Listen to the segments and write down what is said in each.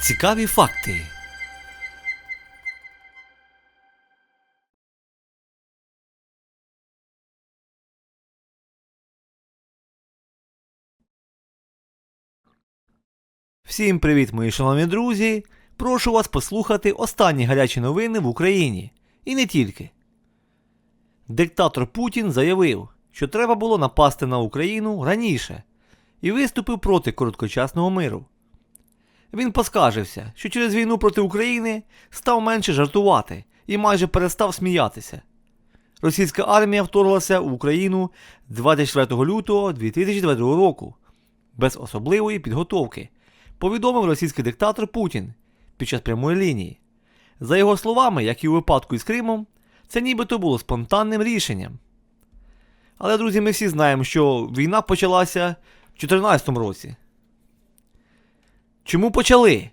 Цікаві факти. Всім привіт, мої шановні друзі! Прошу вас послухати останні гарячі новини в Україні. І не тільки. Диктатор Путін заявив, що треба було напасти на Україну раніше і виступив проти короткочасного миру. Він поскаржився, що через війну проти України став менше жартувати і майже перестав сміятися. Російська армія вторглася в Україну 24 лютого 2022 року без особливої підготовки, повідомив російський диктатор Путін під час прямої лінії. За його словами, як і у випадку із Кримом, це нібито було спонтанним рішенням. Але, друзі, ми всі знаємо, що війна почалася в 2014 році. Чому почали?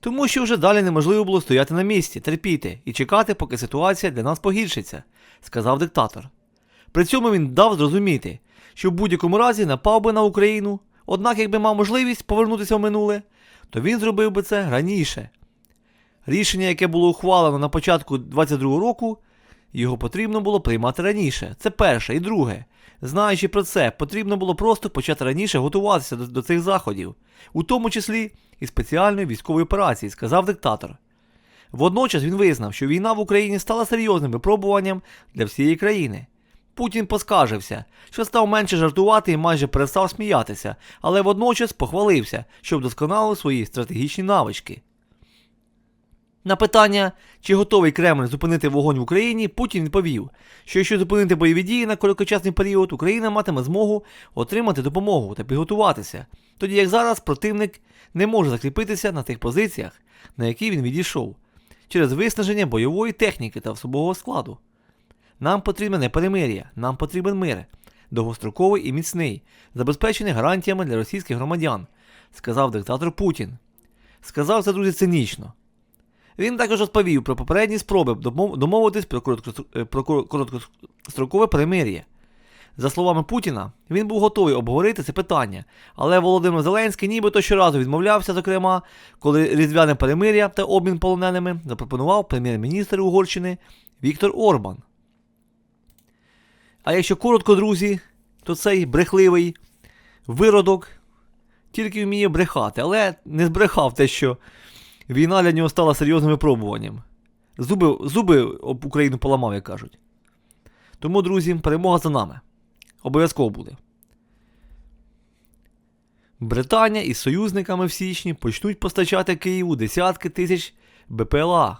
Тому що вже далі неможливо було стояти на місці, терпіти і чекати, поки ситуація для нас погіршиться, сказав диктатор. При цьому він дав зрозуміти, що в будь-якому разі напав би на Україну, однак, якби мав можливість повернутися в минуле, то він зробив би це раніше. Рішення, яке було ухвалено на початку 22-го року, його потрібно було приймати раніше. Це перше. І друге. Знаючи про це, потрібно було просто почати раніше готуватися до, до цих заходів, у тому числі і спеціальної військової операції, сказав диктатор. Водночас він визнав, що війна в Україні стала серйозним випробуванням для всієї країни. Путін поскаржився, що став менше жартувати і майже перестав сміятися, але водночас похвалився, що вдосконалив свої стратегічні навички. На питання, чи готовий Кремль зупинити вогонь в Україні, Путін відповів, що якщо зупинити бойові дії на короткочасний період, Україна матиме змогу отримати допомогу та підготуватися, тоді як зараз противник не може закріпитися на тих позиціях, на які він відійшов, через виснаження бойової техніки та особового складу. Нам потрібне не перемир'я, нам потрібен мир, довгостроковий і міцний, забезпечений гарантіями для російських громадян, сказав диктатор Путін. Сказав це друзі цинічно. Він також розповів про попередні спроби домовитись про, е, короткострокове перемир'я. За словами Путіна, він був готовий обговорити це питання, але Володимир Зеленський нібито щоразу відмовлявся, зокрема, коли різдвяне перемир'я та обмін полоненими запропонував прем'єр-міністр Угорщини Віктор Орбан. А якщо коротко, друзі, то цей брехливий виродок тільки вміє брехати, але не збрехав те, що Війна для нього стала серйозним випробуванням. Зуби, зуби об Україну поламав, як кажуть. Тому, друзі, перемога за нами. Обов'язково буде. Британія із союзниками в січні почнуть постачати Києву десятки тисяч БПЛА.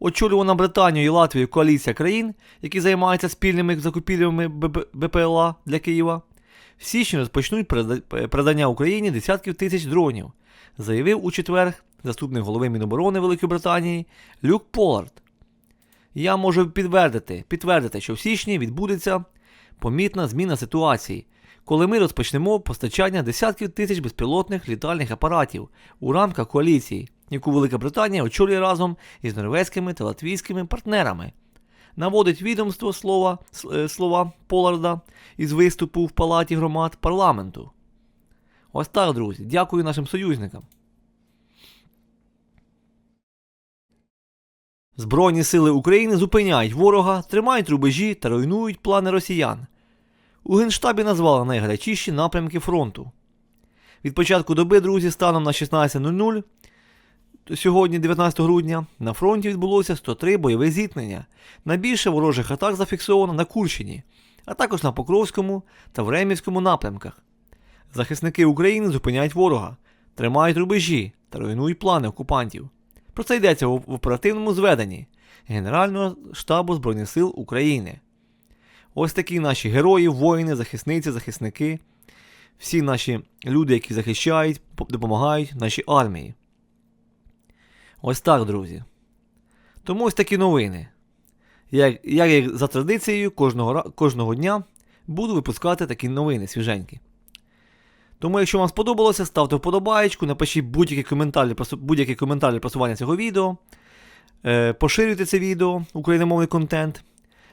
Очолювана Британією і Латвією коаліція країн, які займаються спільними закупівлями БПЛА для Києва, в січні розпочнуть передання Україні десятків тисяч дронів, заявив у четвер заступник голови Міноборони Великої Британії Люк Полард. Я можу підтвердити, підтвердити, що в січні відбудеться помітна зміна ситуації, коли ми розпочнемо постачання десятків тисяч безпілотних літальних апаратів у рамках коаліції, яку Велика Британія очолює разом із норвезькими та латвійськими партнерами. Наводить відомство слова, е, слова Поларда із виступу в Палаті громад парламенту. Ось так, друзі. Дякую нашим союзникам. Збройні сили України зупиняють ворога, тримають рубежі та руйнують плани росіян. У Генштабі назвали найгарячіші напрямки фронту. Від початку доби, друзі, станом на 16.00 сьогодні, 19 грудня, на фронті відбулося 103 бойові зіткнення. Найбільше ворожих атак зафіксовано на Курщині, а також на Покровському та Времівському напрямках. Захисники України зупиняють ворога, тримають рубежі та руйнують плани окупантів. Про це йдеться в оперативному зведенні Генерального штабу Збройних сил України. Ось такі наші герої, воїни, захисниці, захисники, всі наші люди, які захищають, допомагають нашій армії. Ось так, друзі. Тому ось такі новини. Я, я як за традицією, кожного, кожного дня буду випускати такі новини свіженькі. Тому, якщо вам сподобалося, ставте вподобаєчку, напишіть будь-який коментар, для будь-який коментар для просування цього відео. Е, поширюйте це відео, україномовний контент.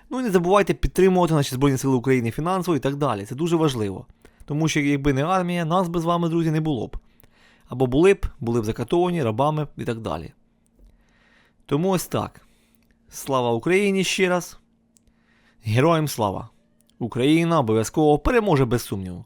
Ну і не забувайте підтримувати наші Збройні Сили України фінансово і так далі. Це дуже важливо. Тому що якби не армія, нас би з вами, друзі, не було б. або були б, були б закатовані рабами і так далі. Тому ось так. Слава Україні ще раз. Героям слава! Україна обов'язково переможе без сумніву.